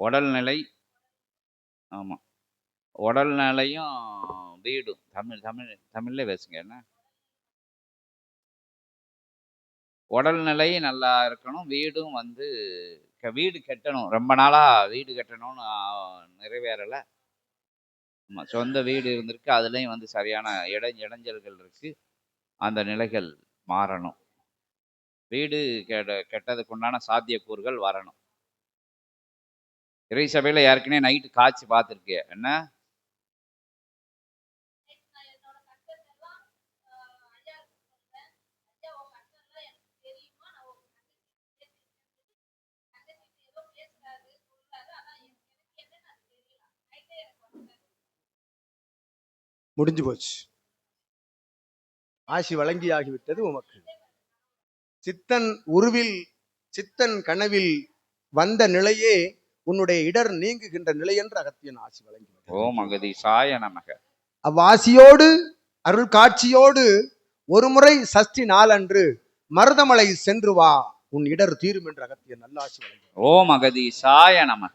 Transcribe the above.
உடல்நிலை ஆமாம் உடல்நிலையும் வீடும். தமிழ் தமிழ் தமிழ்ல பேசுங்க என்ன? உடல்நிலை நல்லா இருக்கணும். வீடும் வந்து வீடு கட்டணும். ரொம்ப நாளாக வீடு கட்டணும்னு நிறைவேறலை. ஆமாம் சொந்த வீடு இருந்திருக்கு. அதுலேயும் வந்து சரியான இட இடைஞ்சல்கள் இருக்குது அந்த நிலைகள் மாறணும். வீடு கெட்ட கெட்டதுக்கு உண்டான சாத்தியக்கூறுகள் வரணும். இறை சபையில் ஏற்கனவே நைட்டு காய்ச்சி பார்த்துருக்கே என்ன? முடிஞ்சு போச்சு. ஆசி வழங்கியாகிவிட்டது உமக்கு. சித்தன் உருவில் சித்தன் கனவில் வந்த நிலையே உன்னுடைய இடர் நீங்குகின்ற நிலை என்று அகத்தியன் ஆசி வழங்கி ஓம் அகதி சாய நமக. அவ்வாசியோடு அருள் காட்சியோடு ஒரு முறை சஷ்டி நாளன்று மருதமலை சென்று வா உன் இடர் தீரும் என்று அகத்தியன் நல்லாசி வழங்கி ஓம் அகதி சாய நமக.